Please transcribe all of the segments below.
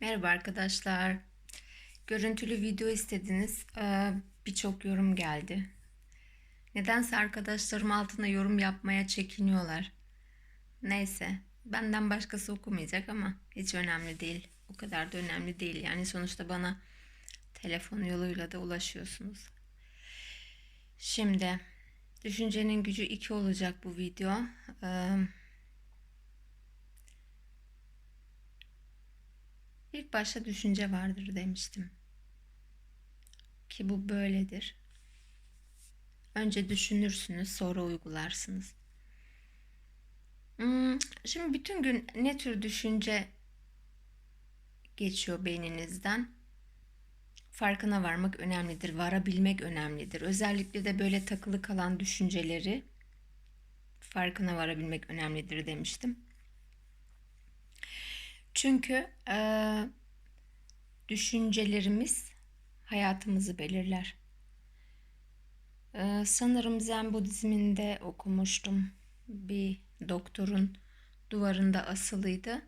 Merhaba arkadaşlar. Görüntülü video istediniz. Ee, Birçok yorum geldi. Nedense arkadaşlarım altına yorum yapmaya çekiniyorlar. Neyse, benden başkası okumayacak ama hiç önemli değil. O kadar da önemli değil. Yani sonuçta bana telefon yoluyla da ulaşıyorsunuz. Şimdi düşüncenin gücü 2 olacak bu video. Ee, İlk başta düşünce vardır demiştim. Ki bu böyledir. Önce düşünürsünüz, sonra uygularsınız. Hmm, şimdi bütün gün ne tür düşünce geçiyor beyninizden? Farkına varmak önemlidir, varabilmek önemlidir. Özellikle de böyle takılı kalan düşünceleri farkına varabilmek önemlidir demiştim. Çünkü e, düşüncelerimiz hayatımızı belirler. E, sanırım Zen Budizminde okumuştum. Bir doktorun duvarında asılıydı.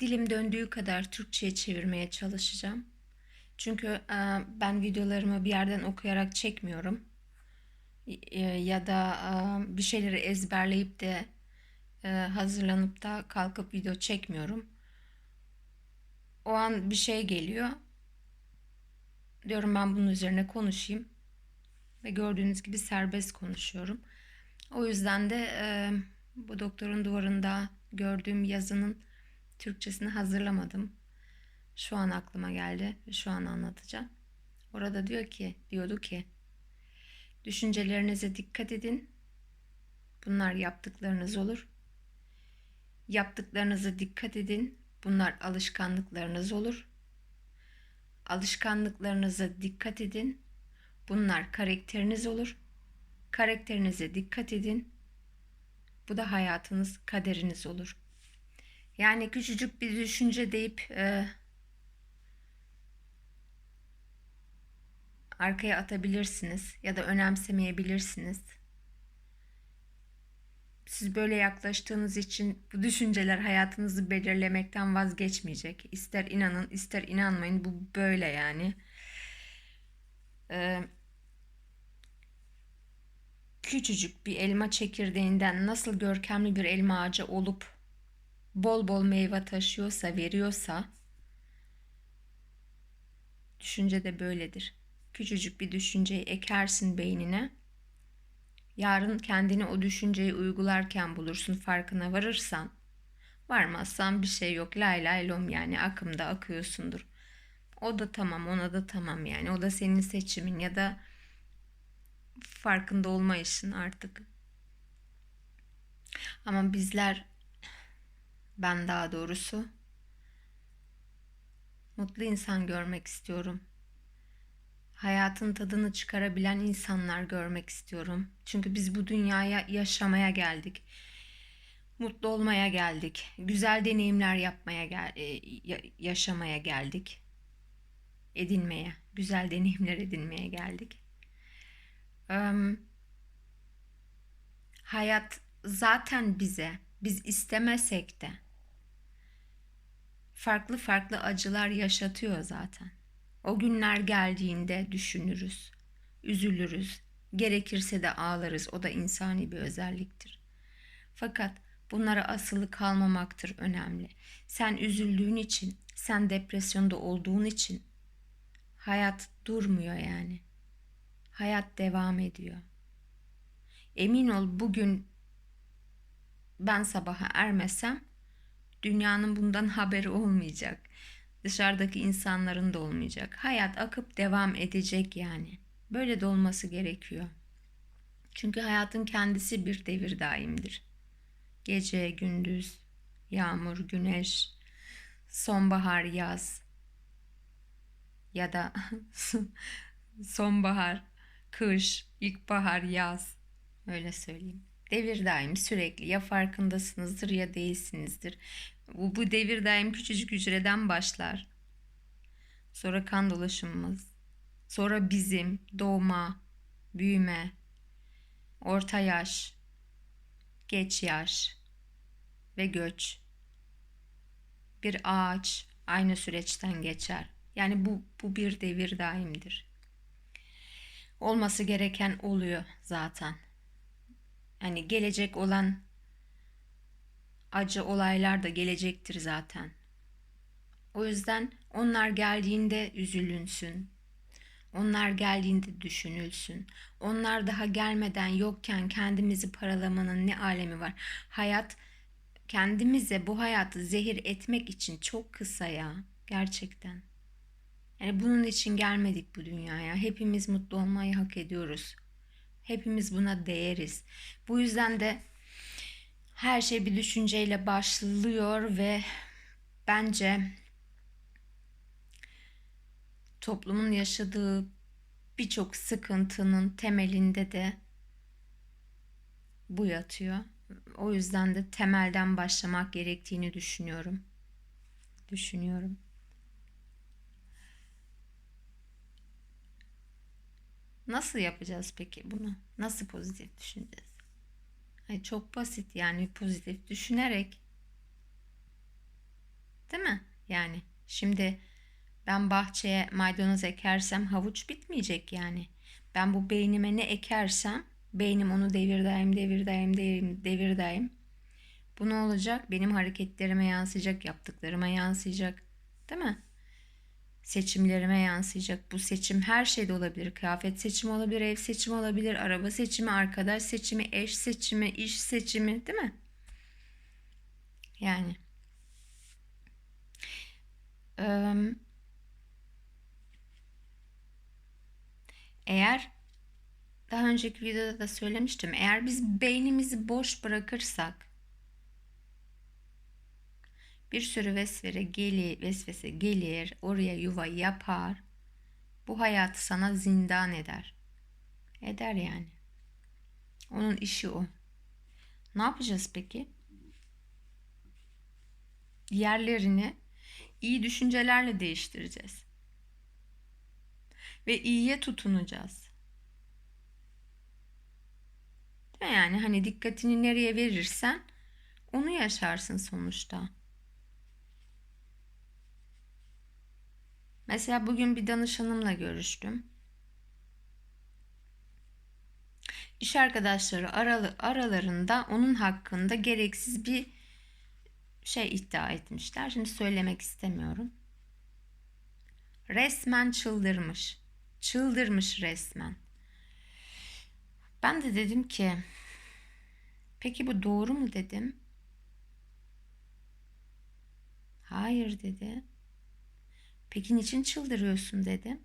Dilim döndüğü kadar Türkçe'ye çevirmeye çalışacağım. Çünkü e, ben videolarımı bir yerden okuyarak çekmiyorum. E, ya da e, bir şeyleri ezberleyip de e, hazırlanıp da kalkıp video çekmiyorum o an bir şey geliyor. Diyorum ben bunun üzerine konuşayım. Ve gördüğünüz gibi serbest konuşuyorum. O yüzden de e, bu doktorun duvarında gördüğüm yazının Türkçesini hazırlamadım. Şu an aklıma geldi ve şu an anlatacağım. Orada diyor ki, diyordu ki, düşüncelerinize dikkat edin. Bunlar yaptıklarınız olur. Yaptıklarınıza dikkat edin. Bunlar alışkanlıklarınız olur. Alışkanlıklarınıza dikkat edin. Bunlar karakteriniz olur. Karakterinize dikkat edin. Bu da hayatınız, kaderiniz olur. Yani küçücük bir düşünce deyip e, arkaya atabilirsiniz ya da önemsemeyebilirsiniz siz böyle yaklaştığınız için bu düşünceler hayatınızı belirlemekten vazgeçmeyecek. İster inanın ister inanmayın bu böyle yani. Ee, küçücük bir elma çekirdeğinden nasıl görkemli bir elma ağacı olup bol bol meyve taşıyorsa, veriyorsa düşünce de böyledir. Küçücük bir düşünceyi ekersin beynine Yarın kendini o düşünceyi uygularken bulursun farkına varırsan. Varmazsan bir şey yok lay lay lom yani akımda akıyorsundur. O da tamam ona da tamam yani o da senin seçimin ya da farkında olmayışın artık. Ama bizler ben daha doğrusu mutlu insan görmek istiyorum hayatın tadını çıkarabilen insanlar görmek istiyorum. Çünkü biz bu dünyaya yaşamaya geldik. Mutlu olmaya geldik. Güzel deneyimler yapmaya gel e, yaşamaya geldik. Edinmeye, güzel deneyimler edinmeye geldik. Um, hayat zaten bize biz istemesek de farklı farklı acılar yaşatıyor zaten. O günler geldiğinde düşünürüz, üzülürüz, gerekirse de ağlarız. O da insani bir özelliktir. Fakat bunlara asılı kalmamaktır önemli. Sen üzüldüğün için, sen depresyonda olduğun için hayat durmuyor yani. Hayat devam ediyor. Emin ol bugün ben sabaha ermesem dünyanın bundan haberi olmayacak. Dışarıdaki insanların da olmayacak. Hayat akıp devam edecek yani. Böyle de olması gerekiyor. Çünkü hayatın kendisi bir devir daimdir. Gece, gündüz, yağmur, güneş, sonbahar, yaz ya da sonbahar, kış, ilkbahar, yaz öyle söyleyeyim. Devir daim sürekli ya farkındasınızdır ya değilsinizdir. Bu, bu devir daim küçücük hücreden başlar. Sonra kan dolaşımımız. Sonra bizim doğma, büyüme, orta yaş, geç yaş ve göç. Bir ağaç aynı süreçten geçer. Yani bu, bu bir devir daimdir. Olması gereken oluyor zaten. Yani gelecek olan acı olaylar da gelecektir zaten. O yüzden onlar geldiğinde üzülünsün. Onlar geldiğinde düşünülsün. Onlar daha gelmeden yokken kendimizi paralamanın ne alemi var? Hayat kendimize bu hayatı zehir etmek için çok kısa ya. Gerçekten. Yani bunun için gelmedik bu dünyaya. Hepimiz mutlu olmayı hak ediyoruz. Hepimiz buna değeriz. Bu yüzden de her şey bir düşünceyle başlıyor ve bence toplumun yaşadığı birçok sıkıntının temelinde de bu yatıyor. O yüzden de temelden başlamak gerektiğini düşünüyorum. Düşünüyorum. Nasıl yapacağız peki bunu? Nasıl pozitif düşüneceğiz? Ay çok basit yani pozitif düşünerek. Değil mi? Yani şimdi ben bahçeye maydanoz ekersem havuç bitmeyecek yani. Ben bu beynime ne ekersem beynim onu devir daim devir daim devir, devir daim. Bu ne olacak? Benim hareketlerime yansıyacak, yaptıklarıma yansıyacak. Değil mi? Seçimlerime yansıyacak. Bu seçim her şeyde olabilir. Kıyafet seçimi olabilir, ev seçimi olabilir, araba seçimi, arkadaş seçimi, eş seçimi, iş seçimi, değil mi? Yani. Eğer daha önceki videoda da söylemiştim. Eğer biz beynimizi boş bırakırsak bir sürü vesvese gelir, vesvese gelir, oraya yuva yapar. Bu hayatı sana zindan eder. Eder yani. Onun işi o. Ne yapacağız peki? Yerlerini iyi düşüncelerle değiştireceğiz. Ve iyiye tutunacağız. Yani hani dikkatini nereye verirsen onu yaşarsın sonuçta. Mesela bugün bir danışanımla görüştüm. İş arkadaşları aralı, aralarında onun hakkında gereksiz bir şey iddia etmişler. Şimdi söylemek istemiyorum. Resmen çıldırmış. Çıldırmış resmen. Ben de dedim ki peki bu doğru mu dedim. Hayır dedi. Peki niçin çıldırıyorsun dedim.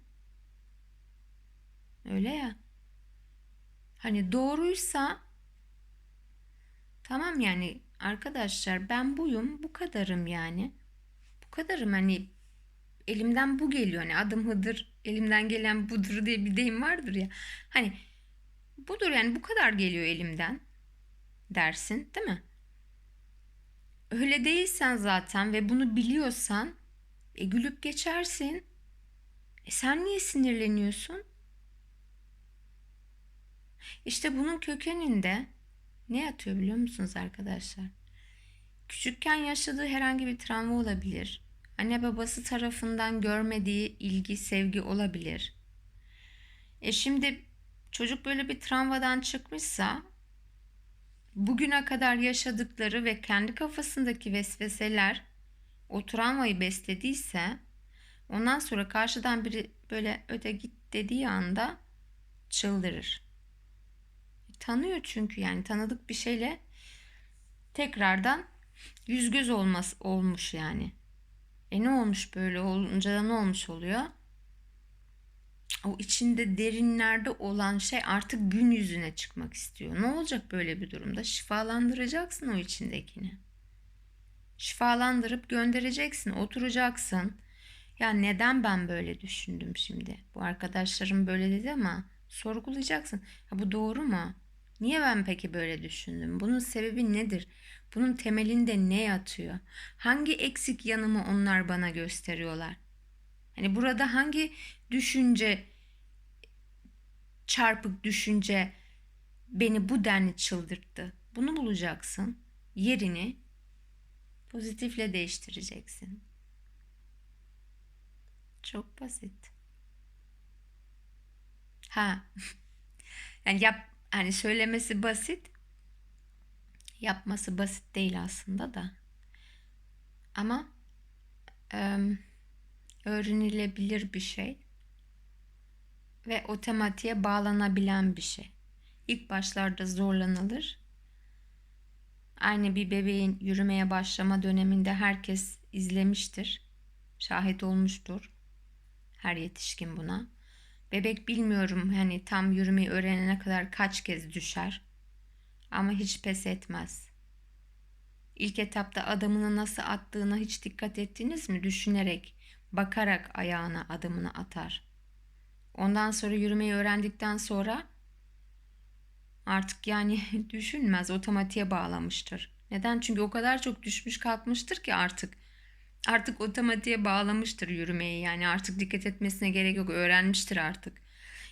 Öyle ya. Hani doğruysa tamam yani arkadaşlar ben buyum bu kadarım yani. Bu kadarım hani elimden bu geliyor. Hani adım hıdır elimden gelen budur diye bir deyim vardır ya. Hani budur yani bu kadar geliyor elimden dersin değil mi? Öyle değilsen zaten ve bunu biliyorsan e gülüp geçersin. E sen niye sinirleniyorsun? İşte bunun kökeninde ne yatıyor biliyor musunuz arkadaşlar? Küçükken yaşadığı herhangi bir travma olabilir. Anne babası tarafından görmediği ilgi, sevgi olabilir. E şimdi çocuk böyle bir travmadan çıkmışsa bugüne kadar yaşadıkları ve kendi kafasındaki vesveseler o travmayı beslediyse ondan sonra karşıdan biri böyle öte git dediği anda çıldırır. Tanıyor çünkü yani tanıdık bir şeyle tekrardan yüz göz olmaz olmuş yani. E ne olmuş böyle olunca da ne olmuş oluyor? O içinde derinlerde olan şey artık gün yüzüne çıkmak istiyor. Ne olacak böyle bir durumda? Şifalandıracaksın o içindekini şifalandırıp göndereceksin, oturacaksın. Ya neden ben böyle düşündüm şimdi? Bu arkadaşlarım böyle dedi ama sorgulayacaksın. Ya bu doğru mu? Niye ben peki böyle düşündüm? Bunun sebebi nedir? Bunun temelinde ne yatıyor? Hangi eksik yanımı onlar bana gösteriyorlar? Hani burada hangi düşünce çarpık düşünce beni bu denli çıldırttı? Bunu bulacaksın. Yerini pozitifle değiştireceksin. Çok basit. Ha. Yani yap hani söylemesi basit. Yapması basit değil aslında da. Ama öğrenilebilir bir şey ve otomatiğe bağlanabilen bir şey. İlk başlarda zorlanılır. Aynı bir bebeğin yürümeye başlama döneminde herkes izlemiştir. Şahit olmuştur. Her yetişkin buna. Bebek bilmiyorum hani tam yürümeyi öğrenene kadar kaç kez düşer. Ama hiç pes etmez. İlk etapta adımını nasıl attığına hiç dikkat ettiniz mi? Düşünerek, bakarak ayağına adımını atar. Ondan sonra yürümeyi öğrendikten sonra artık yani düşünmez, otomatiğe bağlamıştır. Neden? Çünkü o kadar çok düşmüş kalkmıştır ki artık. Artık otomatiğe bağlamıştır yürümeyi. Yani artık dikkat etmesine gerek yok. Öğrenmiştir artık.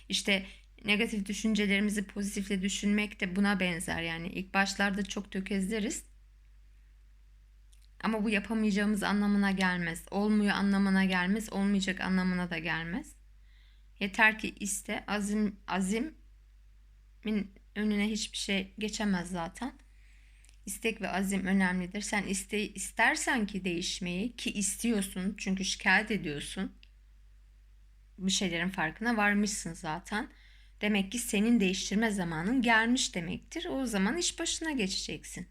İşte negatif düşüncelerimizi pozitifle düşünmek de buna benzer. Yani ilk başlarda çok tökezleriz. Ama bu yapamayacağımız anlamına gelmez. Olmuyor anlamına gelmez. Olmayacak anlamına da gelmez. Yeter ki iste. Azim azimin önüne hiçbir şey geçemez zaten. İstek ve azim önemlidir. Sen iste, istersen ki değişmeyi ki istiyorsun çünkü şikayet ediyorsun. Bir şeylerin farkına varmışsın zaten. Demek ki senin değiştirme zamanın gelmiş demektir. O zaman iş başına geçeceksin.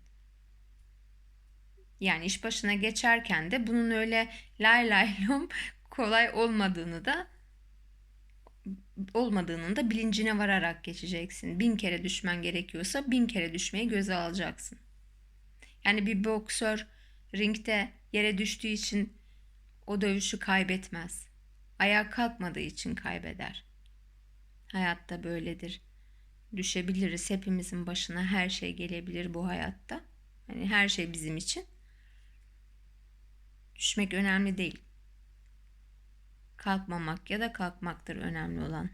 Yani iş başına geçerken de bunun öyle lay lay lom kolay olmadığını da olmadığının da bilincine vararak geçeceksin. Bin kere düşmen gerekiyorsa bin kere düşmeyi göze alacaksın. Yani bir boksör ringde yere düştüğü için o dövüşü kaybetmez. Ayağa kalkmadığı için kaybeder. Hayatta böyledir. Düşebiliriz. Hepimizin başına her şey gelebilir bu hayatta. Hani her şey bizim için. Düşmek önemli değil. Kalkmamak ya da kalkmaktır önemli olan.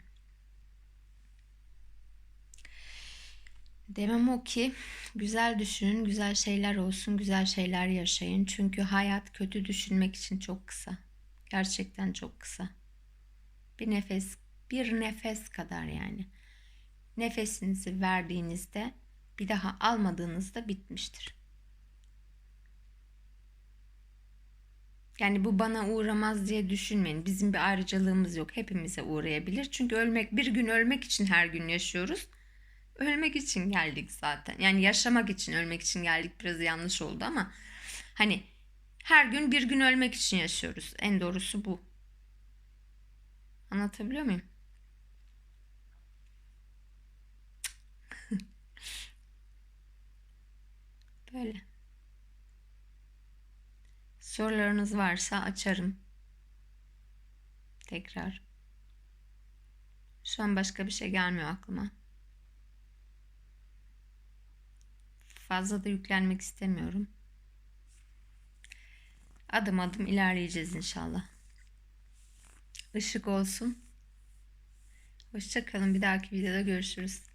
Demem o ki güzel düşünün, güzel şeyler olsun, güzel şeyler yaşayın. Çünkü hayat kötü düşünmek için çok kısa. Gerçekten çok kısa. Bir nefes, bir nefes kadar yani. Nefesinizi verdiğinizde bir daha almadığınızda bitmiştir. Yani bu bana uğramaz diye düşünmeyin. Bizim bir ayrıcalığımız yok. Hepimize uğrayabilir. Çünkü ölmek bir gün ölmek için her gün yaşıyoruz. Ölmek için geldik zaten. Yani yaşamak için ölmek için geldik biraz yanlış oldu ama hani her gün bir gün ölmek için yaşıyoruz. En doğrusu bu. Anlatabiliyor muyum? Böyle. Sorularınız varsa açarım. Tekrar. Şu an başka bir şey gelmiyor aklıma. Fazla da yüklenmek istemiyorum. Adım adım ilerleyeceğiz inşallah. Işık olsun. Hoşçakalın. Bir dahaki videoda görüşürüz.